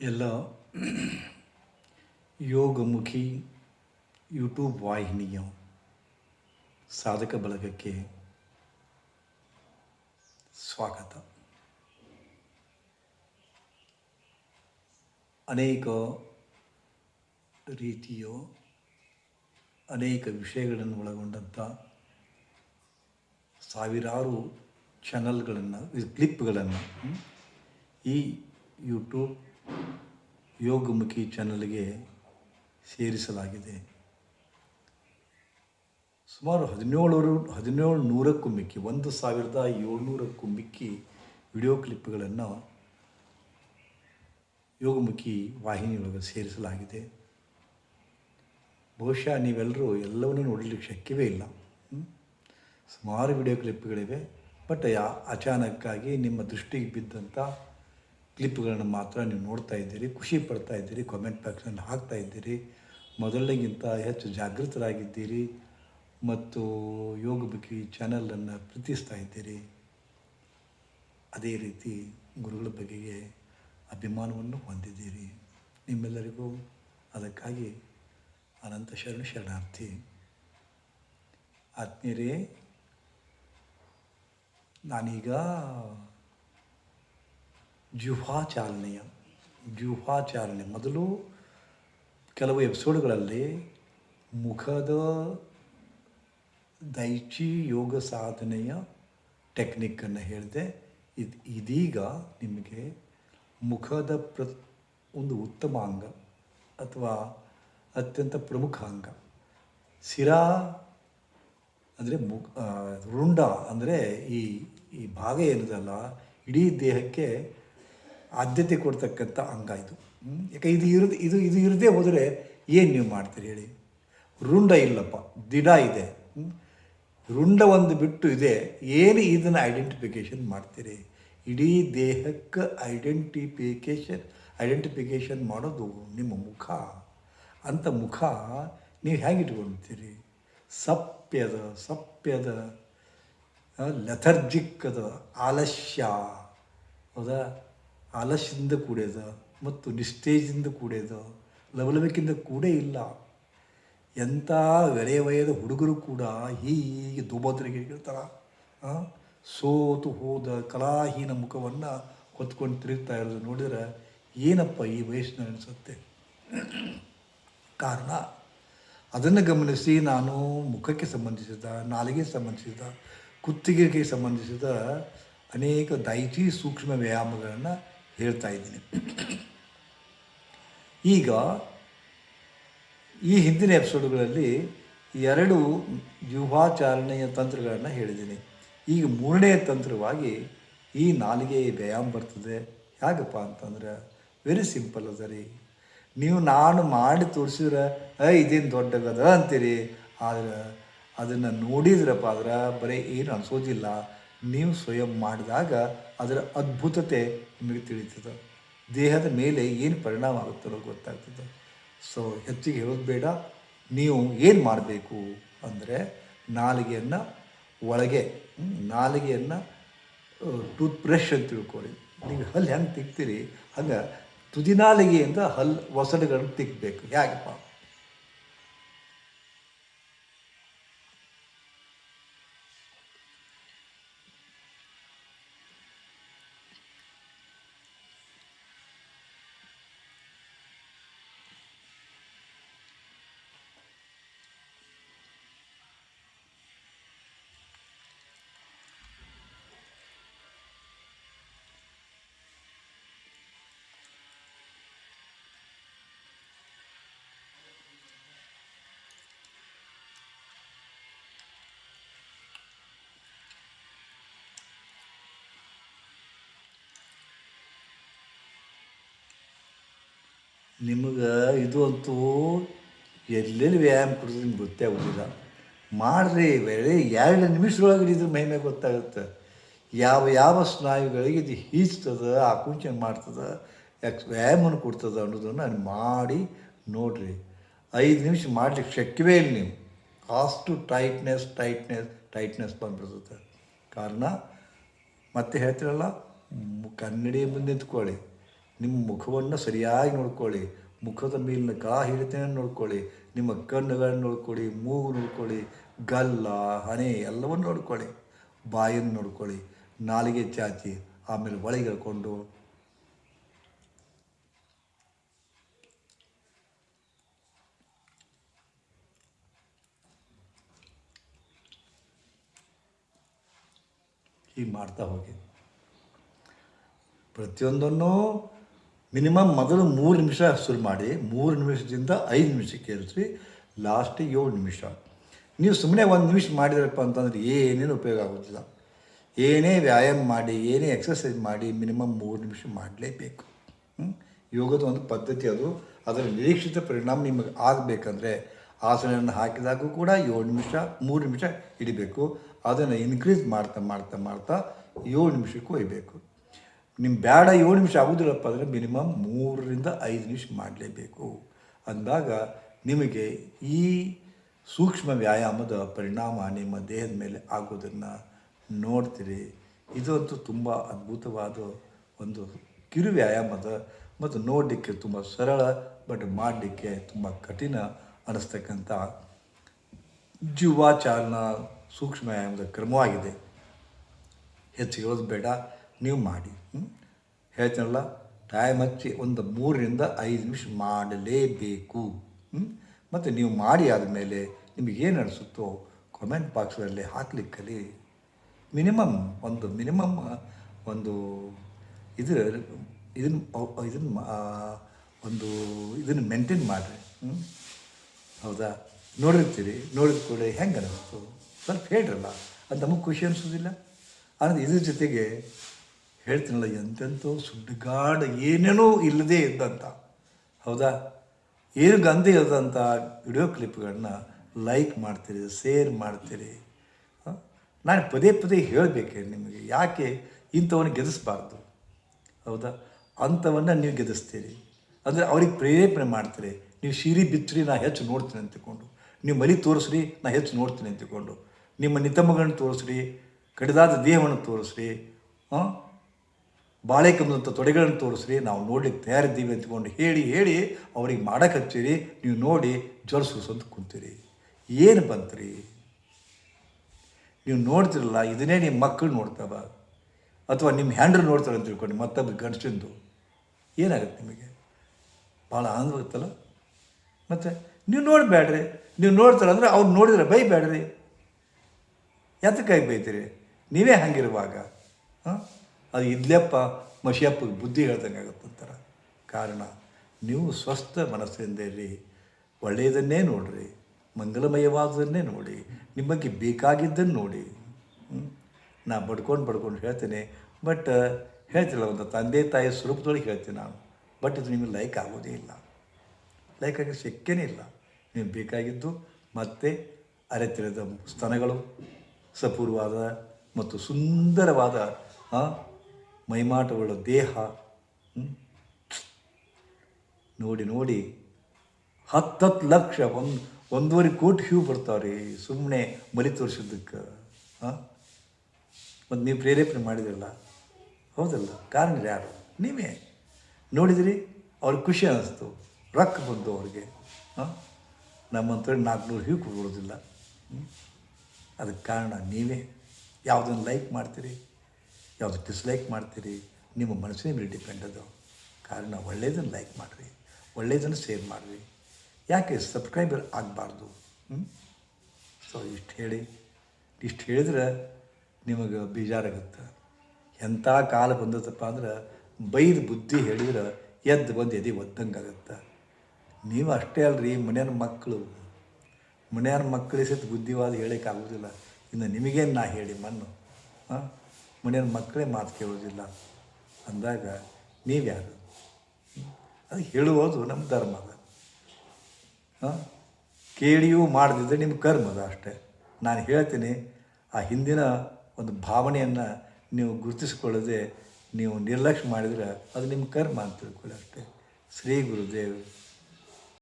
ಎಲ್ಲ ಯೋಗಮುಖಿ ಯೂಟ್ಯೂಬ್ ವಾಹಿನಿಯ ಸಾಧಕ ಬಳಗಕ್ಕೆ ಸ್ವಾಗತ. ಅನೇಕ ರೀತಿಯ ಅನೇಕ ವಿಷಯಗಳನ್ನು ಒಳಗೊಂಡಂಥ ಸಾವಿರಾರು ಚಾನಲ್ಗಳನ್ನು ಕ್ಲಿಪ್ಗಳನ್ನು ಈ ಯೂಟ್ಯೂಬ್ ಯೋಗಮುಖಿ ಚಾನಲ್ಗೆ ಸೇರಿಸಲಾಗಿದೆ. ಸುಮಾರು ಹದಿನೇಳು ಹದಿನೇಳು ನೂರಕ್ಕೂ ಮಿಕ್ಕಿ, ಒಂದು ಸಾವಿರದ ಏಳ್ನೂರಕ್ಕೂ ಮಿಕ್ಕಿ ವಿಡಿಯೋ ಕ್ಲಿಪ್ಗಳನ್ನು ಯೋಗಮುಖಿ ವಾಹಿನಿಯೊಳಗೆ ಸೇರಿಸಲಾಗಿದೆ. ಬಹುಶಃ ನೀವೆಲ್ಲರೂ ಎಲ್ಲವನ್ನೂ ನೋಡಲಿಕ್ಕೆ ಶಕ್ಯವೇ ಇಲ್ಲ? ಸುಮಾರು ವಿಡಿಯೋ ಕ್ಲಿಪ್ಗಳಿವೆ ಬಟ್ ಯಾ, ಅಚಾನಕ್ಕಾಗಿ ನಿಮ್ಮ ದೃಷ್ಟಿಗೆ ಬಿದ್ದಂಥ ಕ್ಲಿಪ್ಗಳನ್ನು ಮಾತ್ರ ನೀವು ನೋಡ್ತಾ ಇದ್ದೀರಿ, ಖುಷಿ ಪಡ್ತಾ ಇದ್ದೀರಿ ಕಾಮೆಂಟ್ ಬಾಕ್ಸ್ನಲ್ಲಿ ಹಾಕ್ತಾ ಇದ್ದೀರಿ. ಮೊದಲನೇಗಿಂತ ಹೆಚ್ಚು ಜಾಗೃತರಾಗಿದ್ದೀರಿ ಮತ್ತು ಯೋಗಮುಖಿ ಚಾನಲನ್ನು ಪ್ರೀತಿಸ್ತಾ ಇದ್ದೀರಿ. ಅದೇ ರೀತಿ ಗುರುಗಳ ಬಗೆಗೆ ಅಭಿಮಾನವನ್ನು ಹೊಂದಿದ್ದೀರಿ. ನಿಮ್ಮೆಲ್ಲರಿಗೂ ಅದಕ್ಕಾಗಿ ಅನಂತ ಶರಣ ಶರಣಾರ್ಥಿ. ಆತ್ಮೀಯರೇ, ನಾನೀಗ ಜುಹಾಚಾಲನೆಯ ಜುಹಾಚಾಲನೆ ಮೊದಲು ಕೆಲವು ಎಪಿಸೋಡ್ಗಳಲ್ಲಿ ಮುಖದ ದೈಚಿ ಯೋಗ ಸಾಧನೆಯ ಟೆಕ್ನಿಕ್ಕನ್ನು ಹೇಳಿದೆ. ಇದು, ಇದೀಗ ನಿಮಗೆ ಮುಖದ ಪ್ರ, ಒಂದು ಉತ್ತಮ ಅಂಗ ಅಥವಾ ಅತ್ಯಂತ ಪ್ರಮುಖ ಅಂಗ. ಶಿರಾ ಅಂದರೆ ಮು ರುಂಡ ಅಂದರೆ ಈ ಈ ಭಾಗ ಏನಿದೆಲ್ಲ, ಇಡೀ ದೇಹಕ್ಕೆ ಆದ್ಯತೆ ಕೊಡ್ತಕ್ಕಂಥ ಅಂಗ ಇದು? ಯಾಕೆ ಇದು ಇರದೆ ಇದು ಇದು ಇರದೇ ಹೋದರೆ ಏನು ನೀವು ಮಾಡ್ತೀರಿ ಹೇಳಿ? ರುಂಡ ಇಲ್ಲಪ್ಪ, ದಿಡ ಇದೆ? ರುಂಡ ಒಂದು ಬಿಟ್ಟು ಇದೆ, ಏನು ಇದನ್ನು ಐಡೆಂಟಿಫಿಕೇಷನ್ ಮಾಡ್ತೀರಿ? ಇಡೀ ದೇಹಕ್ಕೆ ಐಡೆಂಟಿಫಿಕೇಷನ್ ಐಡೆಂಟಿಫಿಕೇಷನ್ ಮಾಡೋದು ನಿಮ್ಮ ಮುಖ. ಅಂಥ ಮುಖ ನೀವು ಹೇಗೆ ಇಟ್ಕೊಳ್ತೀರಿ ಸಪ್ಯದ ಸಪ್ಯದ ಲೆಥರ್ಜಿಕ್ಕದ ಆಲಸ್ಯ. ಹೌದಾ? ಆಲಸ್ಯದಿಂದ ಕೂಡಿದ ಮತ್ತು ನಿಷ್ಠೇಜಿಂದ ಕೂಡಿದ, ಲವಲವಿಕೆಯಿಂದ ಕೂಡ ಇಲ್ಲ. ಎಂಥ ಎಳೆ ವಯದ ಹುಡುಗರು ಕೂಡ ಹೀಗೆ ದುಬದ್ರಿಗೆ ಇರ್ತಾರ ಸೋತು ಹೋದ ಕಲಾಹೀನ ಮುಖವನ್ನು ಹೊತ್ಕೊಂಡು ತಿರುಗ್ತಾ ಇರೋದು ನೋಡಿದರೆ ಏನಪ್ಪ ಈ ವಯಸ್ಸಿನ ಅನಿಸುತ್ತೆ? ಕಾರಣ, ಅದನ್ನು ಗಮನಿಸಿ ನಾನು ಮುಖಕ್ಕೆ ಸಂಬಂಧಿಸಿದ, ನಾಲಿಗೆ ಸಂಬಂಧಿಸಿದ, ಕುತ್ತಿಗೆಗೆ ಸಂಬಂಧಿಸಿದ ಅನೇಕ ದೈಚಿ ಸೂಕ್ಷ್ಮ ವ್ಯಾಯಾಮಗಳನ್ನು ಹೇಳ್ತಾ ಇದ್ದೀನಿ. ಈಗ ಈ ಹಿಂದಿನ ಎಪಿಸೋಡ್ಗಳಲ್ಲಿ ಎರಡು ವ್ಯೂಹಾಚಾರಣೆಯ ತಂತ್ರಗಳನ್ನು ಹೇಳಿದ್ದೀನಿ. ಈಗ ಮೂರನೇ ತಂತ್ರವಾಗಿ ಈ ನಾಲಿಗೆ ವ್ಯಾಯಾಮ ಬರ್ತದೆ. ಹೇಗಪ್ಪ ಅಂತಂದ್ರೆ ವೆರಿ ಸಿಂಪಲ್ ಅದ ರೀ. ನೀವು ನಾನು ಮಾಡಿ ತೋರಿಸಿದ್ರೆ ಐ ಇದೇನು ದೊಡ್ಡಗದ ಅಂತೀರಿ. ಆದರೆ ಅದನ್ನು ನೋಡಿದ್ರಪ್ಪ ಆದ್ರೆ ಬರೀ ಏನು ಅನಿಸೋದಿಲ್ಲ. ನೀವು ಸ್ವಯಂ ಮಾಡಿದಾಗ ಅದರ ಅದ್ಭುತತೆ ನಿಮಗೆ ತಿಳಿತದೆ ದೇಹದ ಮೇಲೆ ಏನು ಪರಿಣಾಮ ಆಗುತ್ತೋ ಗೊತ್ತಾಗ್ತದೆ. ಸೊ ಹೆಚ್ಚಿಗೆ ಹೇಳೋದು ಬೇಡ. ನೀವು ಏನು ಮಾಡಬೇಕು ಅಂದರೆ ನಾಲಿಗೆಯನ್ನು ಒಳಗೆ ನಾಲಿಗೆಯನ್ನು ಟೂತ್ ಬ್ರಷ್ ಅಂತ ತಿಳ್ಕೊಳ್ಳಿ. ನೀವು ಹಲ್ಲು ಹೆಂಗೆ ತಿಕ್ತೀರಿ? ಹಂಗೆ ತುದಿ ನಾಲಿಗೆಯಿಂದ ಹಲ್ಲು ಒಸಡುಗಳನ್ನು ತಿಕ್ಕಬೇಕು ಹೇಗಪ್ಪ? ನಿಮಗೆ ಇದು ಅಂತೂ ಎಲ್ಲೆಲ್ಲಿ ವ್ಯಾಯಾಮ ಕೊಡ್ತೀನಿ ಗೊತ್ತೇ ಆಗೋದಿಲ್ಲ. ಮಾಡಿರಿ, ಬೇರೆ ಎರಡು ನಿಮಿಷದೊಳಗೆ ಇದ್ರ ಮಹಿಮೆ ಗೊತ್ತಾಗುತ್ತೆ. ಯಾವ ಯಾವ ಸ್ನಾಯುಗಳಿಗೆ ಇದು ಹೀಚ್ತದ ಆಕುಂಚನ ಮಾಡ್ತದೆ ಯಾಕೆ ವ್ಯಾಯಾಮನ ಕೊಡ್ತದೆ ಅನ್ನೋದನ್ನು ನಾನು ಮಾಡಿ ನೋಡಿರಿ. ಐದು ನಿಮಿಷ ಮಾಡಲಿಕ್ಕೆ ಶಕ್ಯವೇ ಇಲ್ಲ ನೀವು. ಅಷ್ಟು ಟೈಟ್ನೆಸ್ ಟೈಟ್ನೆಸ್ ಟೈಟ್ನೆಸ್ ಬಂದ್ಬಿಡ್ತದೆ. ಕಾರಣ, ಮತ್ತೆ ಹೇಳ್ತೀರಲ್ಲ ಕನ್ನಡಿ ಮುಂದೆ ನಿಂತ್ಕೊಳ್ಳಿ. ನಿಮ್ಮ ಮುಖವನ್ನು ಸರಿಯಾಗಿ ನೋಡ್ಕೊಳ್ಳಿ. ಮುಖದ ಮೇಲಿನ ಗಾ ಹಿಡಿತೇನೆ ನೋಡ್ಕೊಳ್ಳಿ. ನಿಮ್ಮ ಕಣ್ಣುಗಳನ್ನು ನೋಡ್ಕೊಳ್ಳಿ. ಮೂಗು ನೋಡ್ಕೊಳ್ಳಿ. ಗಲ್ಲ, ಹಣೆ ಎಲ್ಲವನ್ನು ನೋಡ್ಕೊಳ್ಳಿ. ಬಾಯನ್ನು ನೋಡ್ಕೊಳ್ಳಿ. ನಾಲಿಗೆ ಚಾಚಿ, ಆಮೇಲೆ ಒಳಗೆ ಹೇಳ್ಕೊಂಡು ಹೀಗೆ ಮಾಡ್ತಾ ಹೋಗಿ. ಪ್ರತಿಯೊಂದನ್ನು ಮಿನಿಮಮ್ ಮೊದಲು ಮೂರು ನಿಮಿಷ ಶುರು ಮಾಡಿ, ಮೂರು ನಿಮಿಷದಿಂದ ಐದು ನಿಮಿಷಕ್ಕೆ ಏರಿಸಿ ಲಾಸ್ಟ್ ಏಳು ನಿಮಿಷ. ನೀವು ಸುಮ್ಮನೆ ಒಂದು ನಿಮಿಷ ಮಾಡಿದ್ರಪ್ಪ ಅಂತಂದರೆ ಏನೇನು ಉಪಯೋಗ ಆಗೋದಿಲ್ಲ. ಏನೇ ವ್ಯಾಯಾಮ ಮಾಡಿ, ಏನೇ ಎಕ್ಸಸೈಸ್ ಮಾಡಿ ಮಿನಿಮಮ್ ಮೂರು ನಿಮಿಷ ಮಾಡಲೇಬೇಕು. ಯೋಗದ ಒಂದು ಪದ್ಧತಿ ಅದು. ಅದರ ನಿರೀಕ್ಷಿತ ಪರಿಣಾಮ ನಿಮಗೆ ಆಗಬೇಕಂದ್ರೆ ಆಸನವನ್ನು ಹಾಕಿದಾಗೂ ಕೂಡ ಏಳು ನಿಮಿಷ, ಮೂರು ನಿಮಿಷ ಹಿಡಿಬೇಕು. ಅದನ್ನು ಇನ್ಕ್ರೀಸ್ ಮಾಡ್ತಾ ಮಾಡ್ತಾ ಮಾಡ್ತಾ ಏಳು ನಿಮಿಷಕ್ಕೂ ಒಯ್ಯಬೇಕು ನಿಮ್ಮ ಬೇಡ ಏಳು ನಿಮಿಷ ಆಗೋದಿಲ್ಲಪ್ಪ ಅಂದರೆ ಮಿನಿಮಮ್ ಮೂರರಿಂದ ಐದು ನಿಮಿಷ ಮಾಡಲೇಬೇಕು. ಅಂದಾಗ ನಿಮಗೆ ಈ ಸೂಕ್ಷ್ಮ ವ್ಯಾಯಾಮದ ಪರಿಣಾಮ ನಿಮ್ಮ ದೇಹದ ಮೇಲೆ ಆಗೋದನ್ನು ನೋಡ್ತೀರಿ. ಇದಂತೂ ತುಂಬ ಅದ್ಭುತವಾದ ಒಂದು ಕಿರು ವ್ಯಾಯಾಮದ ಮತ್ತು ನೋಡಲಿಕ್ಕೆ ತುಂಬ ಸರಳ ಬಟ್ ಮಾಡಲಿಕ್ಕೆ ತುಂಬ ಕಠಿಣ ಅನ್ನಿಸ್ತಕ್ಕಂಥ ಜೀವಾಚಾರಣ ಸೂಕ್ಷ್ಮ ವ್ಯಾಯಾಮದ ಕ್ರಮವಾಗಿದೆ. ಹೆಚ್ಚು ಹೇಳೋದು ಬೇಡ. ನೀವು ಮಾಡಿ? ಹೇಳ್ತೀನಲ್ಲ ಟೈಮ್ ಹಚ್ಚಿ ಒಂದು ಮೂರರಿಂದ ಐದು ನಿಮಿಷ ಮಾಡಲೇಬೇಕು ಮತ್ತು ನೀವು ಮಾಡಿ ಆದಮೇಲೆ ನಿಮಗೇನು ಅನಿಸುತ್ತೋ ಕಾಮೆಂಟ್ ಬಾಕ್ಸಲ್ಲಿ ಹಾಕ್ಲಿಕ್ಕೆ ಕಲಿ ಮಿನಿಮಮ್ ಒಂದು ಮಿನಿಮಮ್ ಒಂದು ಇದು ಇದನ್ನು ಇದನ್ನು ಒಂದು ಇದನ್ನು ಮೇಂಟೈನ್ ಮಾಡಿರಿ ಹೌದಾ? ನೋಡಿರ್ತೀರಿ, ನೋಡಿದ ಕೂಡ ಹೆಂಗೆ ಅನ್ನಿಸ್ತು ಸ್ವಲ್ಪ ಹೇಳ್ರಲ್ಲ, ಅದು ನಮಗೆ ಖುಷಿ ಅನಿಸೋದಿಲ್ಲ? ಆದರೆ ಇದ್ರ ಜೊತೆಗೆ ಹೇಳ್ತೀನಲ್ಲ ಎಂತೆಂಥೋ ಸುಡ್ಗಾಡ ಏನೇನೋ ಇಲ್ಲದೇ ಇದ್ದಂಥ ಹೌದಾ? ಏನು ಗಂಧ ಇಲ್ಲದಂಥ ವಿಡಿಯೋ ಕ್ಲಿಪ್ಗಳನ್ನ ಲೈಕ್ ಮಾಡ್ತೀರಿ ಶೇರ್ ಮಾಡ್ತೀರಿ? ನಾನು ಪದೇ ಪದೇ ಹೇಳಬೇಕೆ ನಿಮಗೆ, ಯಾಕೆ ಇಂಥವನ್ನ ಗೆದಿಸ್ಬಾರ್ದು? ಹೌದಾ? ಅಂಥವನ್ನು ನೀವು ಗೆದಿಸ್ತೀರಿ. ಅಂದರೆ ಅವ್ರಿಗೆ ಪ್ರೇರೇಪಣೆ ಮಾಡ್ತೀರಿ. ನೀವು ಶೀರಿ ಬಿಚ್ಚಿರಿ, ನಾ ಹೆಚ್ಚು ನೋಡ್ತೀನಿ ಅಂತಕೊಂಡು. ನೀವು ಮಲಿ ತೋರಿಸ್ರಿ, ನಾ ಹೆಚ್ಚು ನೋಡ್ತೀನಿ ಅಂತಕೊಂಡು. ನಿಮ್ಮ ನಿತಂಬಗಳನ್ನು ತೋರಿಸ್ರಿ, ಕಡಿದಾದ ದೇಹವನ್ನು ತೋರಿಸ್ರಿ, ಹಾಂ? ಬಾಳೆ ಕಂಬದಂಥ ತೊಡೆಗಳನ್ನು ತೋರಿಸ್ರಿ, ನಾವು ನೋಡ್ಲಿಕ್ಕೆ ತಯಾರಿದ್ದೀವಿ ಅಂತ್ಕೊಂಡು ಹೇಳಿ ಹೇಳಿ ಅವ್ರಿಗೆ ಮಾಡಕ್ಕೆ ಹಚ್ಚಿರಿ, ನೀವು ನೋಡಿ ಸುಸಂತ ಕುಂತೀರಿ. ಏನು ಬಂತ್ರಿ? ನೀವು ನೋಡ್ತಿರಲ್ಲ, ಇದನ್ನೇ ನಿಮ್ಮ ಮಕ್ಕಳು ನೋಡ್ತಾವ ಅಥವಾ ನಿಮ್ಮ ಹ್ಯಾಂಡ್ರು ನೋಡ್ತಾರೆ ಅಂತ ತಿಳ್ಕೊಂಡು ಮತ್ತೊಬ್ಬ ಗಂಡಸಿಂದು. ಏನಾಗುತ್ತೆ ನಿಮಗೆ? ಭಾಳ ಆನಂದವಾಗುತ್ತಲ್ಲ ಮತ್ತು ನೀವು ನೋಡಬೇಡ್ರಿ, ನೀವು ನೋಡ್ತಾರೆ ಅಂದರೆ ಅವ್ರು ನೋಡಿದ್ರೆ ಬೈಬೇಡ್ರಿ. ಯಾತಕ್ಕಾಗಿ ಬೈತೀರಿ? ನೀವೇ ಹಂಗಿರುವಾಗ, ಹಾಂ? ಅದು ಇದ್ಲೆಪ್ಪ ಮಶಿಯಪ್ಪಗೆ ಬುದ್ಧಿ ಹೇಳ್ದಂಗೆ ಅಂತಾರೆ. ಕಾರಣ, ನೀವು ಸ್ವಸ್ಥ ಮನಸ್ಸಿಂದ ಇರಿ ಒಳ್ಳೆಯದನ್ನೇ ನೋಡ್ರಿ ಮಂಗಲಮಯವಾದದನ್ನೇ ನೋಡಿ, ನಿಮಗೆ ಬೇಕಾಗಿದ್ದನ್ನು ನೋಡಿ. ನಾ ಬಡ್ಕೊಂಡು ಬಡ್ಕೊಂಡು ಹೇಳ್ತೇನೆ, ಬಟ್ ಹೇಳ್ತಿಲ್ಲ, ಒಂದು ತಂದೆ ತಾಯಿ ಸ್ವರೂಪದೊಳಗೆ ಹೇಳ್ತೀನಿ ನಾನು. ಬಟ್ ಇದು ನಿಮಗೆ ಲೈಕ್ ಆಗೋದೇ ಇಲ್ಲ. ಲೈಕ್ ಆಗಿ ಶಕ್ಯನೇ ಇಲ್ಲ. ನೀವು ಬೇಕಾಗಿದ್ದು ಮತ್ತೆ ಅರೆತಿರದ ಸ್ತನಗಳು, ಸಪೂರ್ವಾದ ಮತ್ತು ಸುಂದರವಾದ ಮೈಮಾಟವುಳ್ಳ ದೇಹ? ನೋಡಿ ನೋಡಿ. ಹತ್ತತ್ತು ಲಕ್ಷ, ಒಂದು, ಒಂದೂವರೆ ಕೋಟಿ ಹ್ಯೂ ಬರ್ತಾವ್ರಿ. ಸುಮ್ಮನೆ ಮಲಿ ತೋರಿಸಿದ್ದಕ್ಕೆ, ಹಾಂ? ಮತ್ತು ನೀವು ಪ್ರೇರೇಪಣೆ ಮಾಡಿದ್ರಲ್ಲ? ಹೌದಲ್ಲ? ಕಾರಣ ಯಾರು? ನೀವೇ. ನೋಡಿದಿರಿ, ಅವ್ರಿಗೆ ಖುಷಿ ಅನ್ನಿಸ್ತು ರೊಕ್ಕ ಬಂತು ಅವ್ರಿಗೆ, ಹಾಂ? ನಮ್ಮಂತ ನಾಲ್ಕುನೂರು ಹ್ಯೂ ಕೊಡೋದಿಲ್ಲ? ಅದಕ್ಕೆ ಕಾರಣ ನೀವೇ. ಯಾವುದನ್ನು ಲೈಕ್ ಮಾಡ್ತೀರಿ? ಯಾವುದು ಡಿಸ್ಲೈಕ್ ಮಾಡ್ತೀರಿ? ನಿಮ್ಮ ಮನಸ್ಸಿನ ಮೇಲೆ ಡಿಪೆಂಡ್ ಅದು. ಕಾರಣ ಒಳ್ಳೆಯದನ್ನು ಲೈಕ್ ಮಾಡಿರಿ ಒಳ್ಳೆಯದನ್ನು ಶೇರ್ ಮಾಡಿರಿ. ಯಾಕೆ ಸಬ್ಸ್ಕ್ರೈಬರ್ ಆಗಬಾರ್ದು? ಸೊ ಇಷ್ಟು ಹೇಳಿ. ಇಷ್ಟು ಹೇಳಿದ್ರೆ ನಿಮಗೆ ಬೇಜಾರಾಗುತ್ತೆ. ಎಂಥ ಕಾಲ ಬಂದತಪ್ಪ ಅಂದ್ರೆ ಬೈದ ಬುದ್ಧಿ ಹೇಳಿದ್ರೆ ಎದ್ದು ಬಂದು ಎದೆ ಒದ್ದಂಗೆ ಆಗುತ್ತೆ. ನೀವು ಅಷ್ಟೇ ಅಲ್ರಿ ಮನೆಯ ಮಕ್ಕಳು. ಮನೆಯ ಮಕ್ಕಳಿಗೆ ಸಹಿತ ಬುದ್ಧಿವಾದ ಹೇಳೋಕ್ಕಾಗೋದಿಲ್ಲ ಇನ್ನು ನಿಮಗೇನು ನಾ ಹೇಳಿ ಮಣ್ಣು? ಹಾಂ? ಮನೆಯವ್ರ ಮಕ್ಕಳೇ ಮಾತು ಕೇಳೋದಿಲ್ಲ ಅಂದಾಗ ನೀವ್ಯಾರು? ಅದು ಹೇಳುವುದು ನಮ್ಮ ಧರ್ಮ ಅದ. ಹಾಂ? ಕೇಳಿಯೂ ಮಾಡದಿದ್ದರೆ ನಿಮ್ಮ ಕರ್ಮ ಅದ ಅಷ್ಟೇ. ನಾನು ಹೇಳ್ತೀನಿ, ಆ ಹಿಂದಿನ ಒಂದು ಭಾವನೆಯನ್ನು ನೀವು ಗುರುತಿಸಿಕೊಳ್ಳದೆ ನೀವು ನಿರ್ಲಕ್ಷ್ಯ ಮಾಡಿದರೆ ಅದು ನಿಮ್ಮ ಕರ್ಮ ಅಂತ ತಿಳ್ಕೊಳ್ಳಿ ಅಷ್ಟೇ ಶ್ರೀ ಗುರುದೇವ್